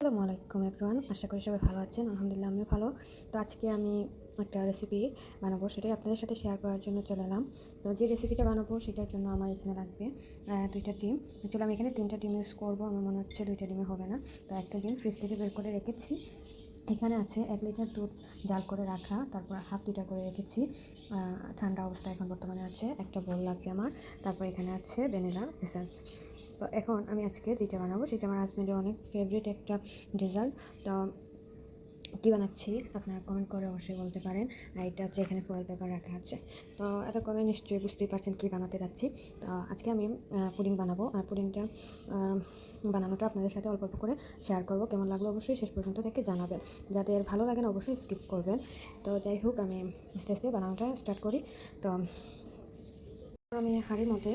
আসসালামু আলাইকুম এভরিওয়ান, আশা করি সবাই ভালো আছেন। আলহামদুলিল্লাহ, আমিও ভালো। তো আজকে আমি একটা রেসিপি বানাবো, সেটাই আপনাদের সাথে শেয়ার করার জন্য চলে এলাম। তো যে রেসিপিটা বানাবো, সেটার জন্য আমার এখানে লাগবে দুইটা ডিম। চলো আমি এখানে তিনটা ডিম ইউজ করব, আমার মনে হচ্ছে দুইটা ডিমে হবে না। তো একটা ডিম ফ্রিজ থেকে বের করে রেখেছি। এখানে আছে এক লিটার দুধ জাল করে রাখা, তারপর হাফ লিটার করে রেখেছি। ঠান্ডা অবস্থা এখন বর্তমানে আছে, একটা বোল লাগবে আমার। তারপর এখানে আছে ভ্যানিলা এসেন্স। তো এখন আমি আজকে যেটা বানাবো, সেটা আমার হাজব্যান্ডের অনেক ফেভারিট একটা ডেজার্ট তো কী বানাচ্ছি আপনারা কমেন্ট করে অবশ্যই বলতে পারেন। এটা হচ্ছে এখানে ফয়েল পেপার রাখা আছে। তো এটা করে নিশ্চয়ই বুঝতেই পারছেন কী বানাতে যাচ্ছি। তো আজকে আমি পুডিং বানাবো। আর পুডিংটা বানানোটা আপনাদের সাথে অল্প অল্প করে শেয়ার করব। কেমন লাগল অবশ্যই শেষ পর্যন্ত থেকে জানাবেন। যাদের ভালো লাগে না, অবশ্যই স্কিপ করবেন। তো যাই হোক, আমি আস্তে আস্তে বানানোটা স্টার্ট করি। তো আমি হাঁড়ির মধ্যে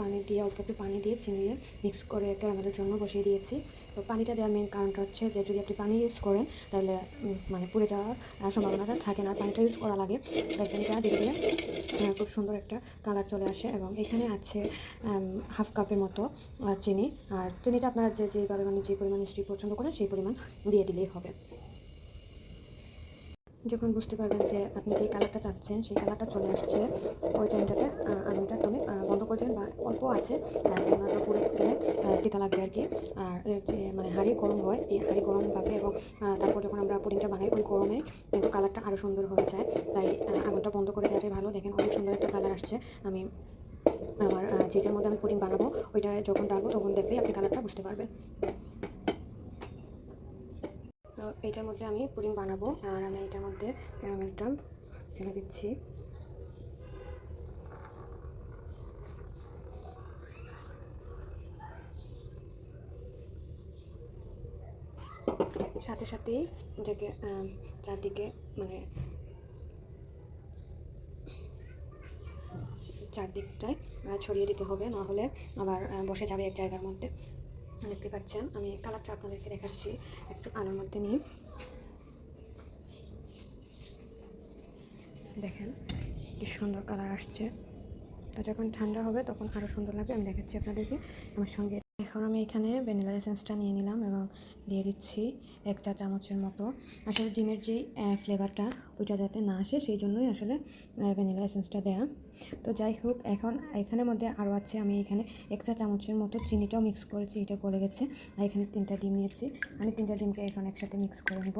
পানি দিয়ে অল্প একটু পানি দিয়ে চিনি দিয়ে মিক্স করে ক্যারামেলের জন্য বসিয়ে দিয়েছি। তো পানিটা দেওয়ার মেন কারণটা হচ্ছে যে যদি আপনি পানি ইউজ করেন তাহলে মানে পুড়ে যাওয়ার সম্ভাবনাটা থাকে না। পানিটা ইউজ করা লাগে দেখবেন এটা ধীরে আহ, খুব সুন্দর একটা কালার চলে আসে এবং এখানে আছে হাফ কাপের মতো চিনি। আর চিনিটা আপনারা যে যেভাবে মানে যে পরিমাণ মিষ্টি পছন্দ করেন সেই পরিমাণ দিয়ে দিলেই হবে। যখন বুঝতে পারবেন যে আপনি যে কালারটা চাচ্ছেন, সেই কালারটা চলে আসছে, ওই টাইমটাতে আলুটা তুমি বন্ধ করে দেবেন বা অল্প আছে রান্নাটা পুরো গেলে তিতা লাগবে আর কি আর যে মানে হাঁড়ি গরম হয়, এই হাঁড়ি গরম পাবে এবং তারপর যখন আমরা পুডিংটা বানাই, ওই গরমে কিন্তু কালারটা আরও সুন্দর হয়ে যায়। তাই আগুনটা বন্ধ করে দেওয়াটাই ভালো। দেখেন অনেক সুন্দর একটা কালার আসছে। আমি আমার যেটার মধ্যে আমি পুডিং বানাবো, ওইটা যখন ডালবো তখন দেখলেই আপনি কালারটা বুঝতে পারবেন। তো এইটার মধ্যে আমি পুডিং বানাবো আর আমি এটার মধ্যে ক্যারামেলটা ঢেলে দিচ্ছি। সাথে সাথেই এটাকে চারদিকে মানে চারদিকটায় ছড়িয়ে দিতে হবে, না হলে আবার বসে যাবে এক জায়গার মধ্যে। দেখতে পাচ্ছেন, আমি কালারটা আপনাদেরকে দেখাচ্ছি একটু আলোর মধ্যে নিয়ে। দেখেন, কি সুন্দর কালার আসছে। তো যখন ঠান্ডা হবে তখন আরও সুন্দর লাগবে, আমি দেখাচ্ছি আপনাদেরকে। আমার সঙ্গে এখন আমি এখানে ভ্যানিলা এসেন্সটা নিয়ে নিলাম এবং দিয়ে দিচ্ছি এক চা চামচের মতো। আসলে ডিমের যেই ফ্লেভারটা ওইটা যাতে না আসে, সেই জন্যই আসলে ভ্যানিলা এসেন্সটা দেয়া। তো যাই হোক, এখন এখানের মধ্যে আরও আছে, আমি এখানে এক চা চামচের মতো চিনিটাও মিক্স করেছি, এটা গলে গেছে। আর এখানে তিনটা ডিম নিয়েছি। আমি তিনটা ডিমকে এখন একসাথে মিক্স করে নেব।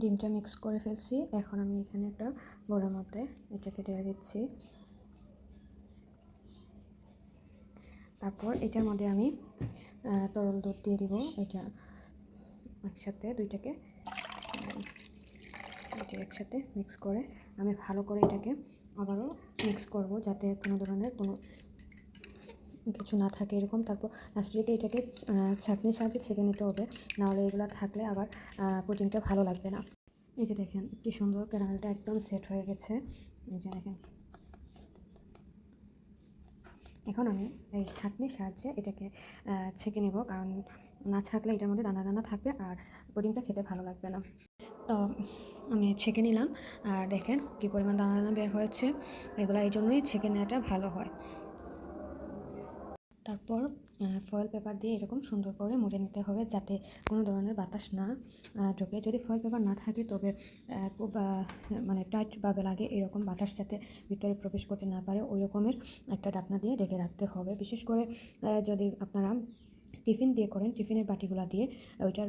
ডিমটা মিক্স করে ফেলছি। এখন আমি এখানে একটা বড়ের মধ্যে এটাকে দিয়ে দিচ্ছি। তারপর এটার মধ্যে আমি তরল দুধ দিয়ে দিব। এটা একসাথে দুইটাকে এটা একসাথে মিক্স করে আমি ভালো করে এটাকে আবারও মিক্স করব যাতে কোনো ধরনের কোনো কিছু না থাকে এরকম। তারপর লাস্টের দিকে এটাকে ছাঁকনির সাহায্যে ছেঁকে নিতে হবে। নাহলে এগুলো থাকলে আবার পুডিংটা ভালো লাগবে না। এই যে দেখেন কি সুন্দর ক্যারামেলটা একদম সেট হয়ে গেছে। এই যে দেখেন এখন আমি এই ছাঁকনির সাহায্যে এটাকে ছেঁকে নেব। কারণ না ছাঁকলে এটার মধ্যে দানা দানা থাকবে আর পুডিংটা খেতে ভালো লাগবে না। তো আমি ছেঁকে নিলাম। আর দেখেন কী পরিমাণ দানা দানা বের হয়েছে। এগুলো এই জন্যই ছেঁকে নেওয়াটা ভালো হয়। তারপর ফয়েল পেপার দিয়ে এরকম সুন্দর করে মুড়ে নিতে হবে যাতে কোনো ধরনের বাতাস না ঢোকে। যদি ফয়েল পেপার না থাকে, তবে খুব মানে টাইটভাবে লাগে এরকম বাতাস যাতে ভিতরে প্রবেশ করতে না পারে। ওই রকমের একটা ঢাকনা দিয়ে ঢেকে রাখতে হবে। বিশেষ করে যদি আপনারা টিফিন দিয়ে করেন, টিফিনের বাটিগুলো দিয়ে ওইটার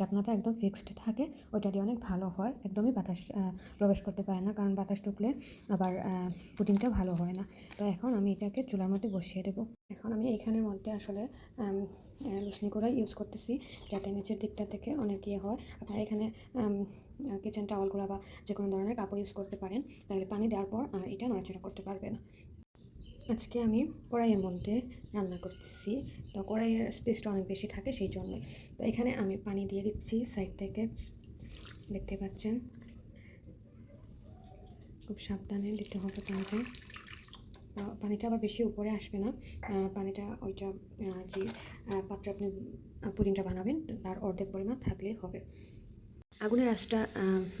ঢাকনাটা একদম ফিক্সড থাকে, ওইটা দিয়ে অনেক ভালো হয়, একদমই বাতাস প্রবেশ করতে পারে না, কারণ বাতাস ঢুকলে আবার পুডিংটা ভালো হয় না। তো এখন আমি এটাকে চুলার মধ্যে বসিয়ে দেবো। এখন আমি এইখানের মধ্যে আসলে লুসনি করা ইউজ করতেছি, যাতে নিচের দিকটা থেকে অনেক ইয়ে হয়। আপনারা এখানে কিচেন টাওয়ালগুলো বা যে কোনো ধরনের কাপড় ইউজ করতে পারেন, তাহলে পানি দেওয়ার পর আর এটা নড়াচড়া করতে পারবে না আজকে আমি কড়াইয়ের মধ্যে রান্না করতেছি। তো কড়াইয়ের স্পেসটা অনেক বেশি থাকে সেই জন্য তো এখানে আমি পানি দিয়ে দিচ্ছি সাইড থেকে। দেখতে পাচ্ছেন? খুব সাবধানে দিতে হবে পানিটা। পানিটা আবার বেশি উপরে আসবে না। পানিটা ওইটা যে পাত্রে আপনি পুডিংটা বানাবেন, তার অর্ধেক পরিমাণ থাকলেই হবে। আগুনের আঁচটা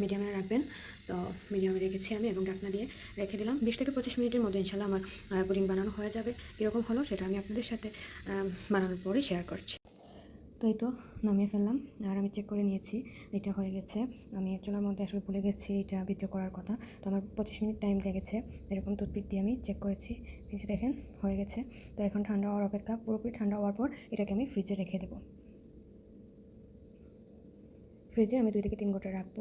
মিডিয়ামে রাখবেন। তো মিডিয়ামে রেখেছি আমি এবং ঢাকনা দিয়ে রেখে দিলাম। বিশ থেকে পঁচিশ মিনিটের মধ্যে ইনশাল্লাহ আমার পুডিং বানানো হয়ে যাবে। কীরকম হলো সেটা আমি আপনাদের সাথে বানানোর পরেই শেয়ার করছি। তো এই তো নামিয়ে ফেললাম। আর আমি চেক করে নিয়েছি, এটা হয়ে গেছে। আমি চুলার মধ্যে আসলে ভুলে গেছি এটা ভিডিও করার কথা। তো আমার পঁচিশ মিনিট টাইম লেগেছে এরকম টুথপিক দিয়ে আমি চেক করেছি। এই দেখেন, হয়ে গেছে। তো এখন ঠান্ডা হওয়ার অপেক্ষা, পুরোপুরি ঠান্ডা হওয়ার পর এটাকে আমি ফ্রিজে রেখে দেবো। ফ্রিজে আমি দুই থেকে তিন ঘণ্টা রাখব।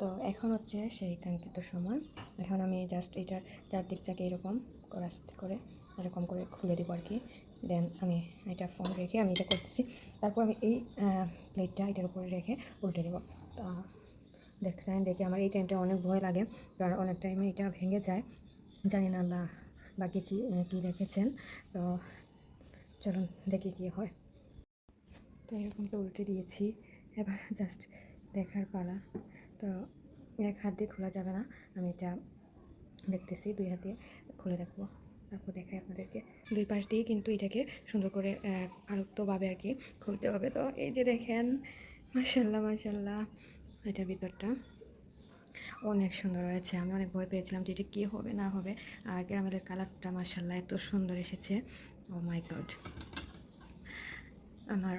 তো এখন হচ্ছে সেই কাঙ্ক্ষিত সময়। এখন আমি জাস্ট এটার চারদিকটাকে এরকম করে করে, এরকম করে খুলে দেবো আর কি দেন আমি এটা ফোন রেখে আমি এটা করতেছি। তারপর আমি এই প্লেটটা এটার উপরে রেখে উল্টে দেবো। তা দেখলেন দেখে আমার এই টাইমটা অনেক ভয় লাগে, কারণ অনেক টাইমে এটা ভেঙে যায়। জানি না আল্লাহ বাকি কী কী রেখেছেন। তো চলুন দেখি কী হয়। তো এরকম তো উল্টে দিয়েছি। এবার জাস্ট দেখার পালা। তো এক হাত দিয়ে খোলা যাবে না। আমি এটা দেখতেছি দুই হাত দিয়ে খুলে দেখব। তারপর দেখাই আপনাদেরকে। দুই পাশ দিয়ে কিন্তু এটাকে সুন্দর করে আহ, আর কি খুলতে হবে। তো এই যে দেখেন মাসাল্লাহ মাসাল্লাহ এটার ভিতরটা অনেক সুন্দর হয়েছে। আমি অনেক ভয় পেয়েছিলাম যে এটা কী হবে না হবে। আর ক্যারামেলের কালারটা মাসাল্লাহ এত সুন্দর এসেছে। ও মাই গড আমার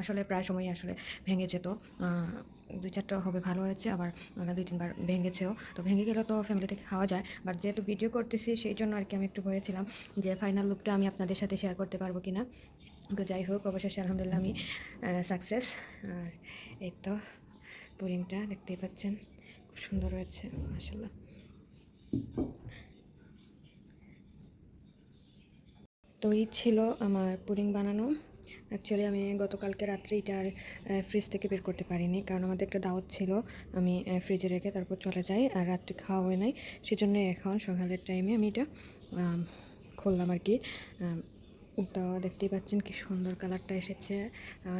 আসলে প্রায় সময়ই আসলে ভেঙে যেত। দুই চারটা হবে ভালো হয়েছে, আবার দুই তিনবার ভেঙেছেও। তো ভেঙে গেলে তো ফ্যামিলি থেকে খাওয়া যায়। বাট যেহেতু ভিডিও করতেছি, সেই জন্য আর কি আমি একটু ভয়েছিলাম যে ফাইনাল লুকটা আমি আপনাদের সাথে শেয়ার করতে পারব কি না তো যাই হোক, অবশেষে আলহামদুলিল্লাহ আমি সাকসেস আর এই তো পুরিংটা দেখতেই পাচ্ছেন, খুব সুন্দর হয়েছে মাসাল্লাহ তো ছিল আমার পুরিং বানানো। অ্যাকচুয়ালি আমি গতকালকে রাত্রে এটা আর ফ্রিজ থেকে বের করতে পারিনি। কারণ আমাদের একটা দাওয়াত ছিল, আমি ফ্রিজে রেখে তারপর চলে যাই। আর রাত্রে খাওয়া হয় নাই, সেজন্য এখন সকালের টাইমে আমি এটা খুললাম আর কি। তো দেখতেই পাচ্ছেন কি সুন্দর কালারটা এসেছে,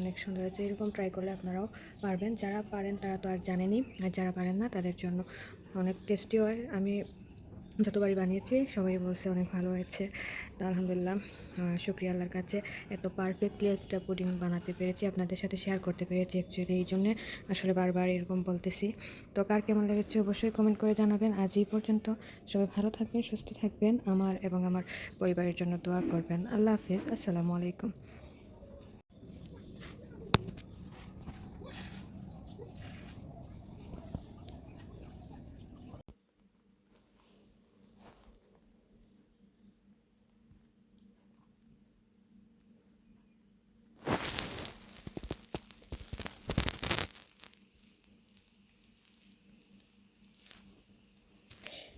অনেক সুন্দর হয়েছে। এরকম ট্রাই করলে আপনারাও পারবেন। যারা পারেন তারা তো আর জানেনি আর যারা পারেন না তাদের জন্য অনেক টেস্টি হয়। আমি যতবারই বানিয়েছি, সবাই বলছে অনেক ভালো হয়েছে। তো আলহামদুলিল্লাহ শুক্রিয়া আল্লাহর কাছে। এত পারফেক্টলি একটা পুডিং বানাতে পেরেছি, আপনাদের সাথে শেয়ার করতে পেরেছি অ্যাকচুয়ালি এই জন্যে আসলে বারবার এরকম বলতেছি। তো কার কেমন লেগেছে অবশ্যই কমেন্ট করে জানাবেন। আজ এই পর্যন্ত, সবাই ভালো থাকবেন, সুস্থ থাকবেন, আমার এবং আমার পরিবারের জন্য দোয়া করবেন। আল্লাহ হাফিজ, আসসালামু আলাইকুম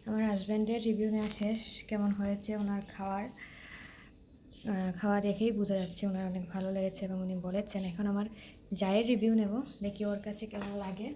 আমার হাজব্যান্ডের রিভিউ নেওয়া শেষ, কেমন হয়েছে ওনার খাওয়ার? খাওয়া দেখেই বোঝা যাচ্ছে ওনার অনেক ভালো লেগেছে এবং উনি বলেছেন, এখন আমার জায়ের রিভিউ নেব, দেখি ওর কাছে কেমন লাগে।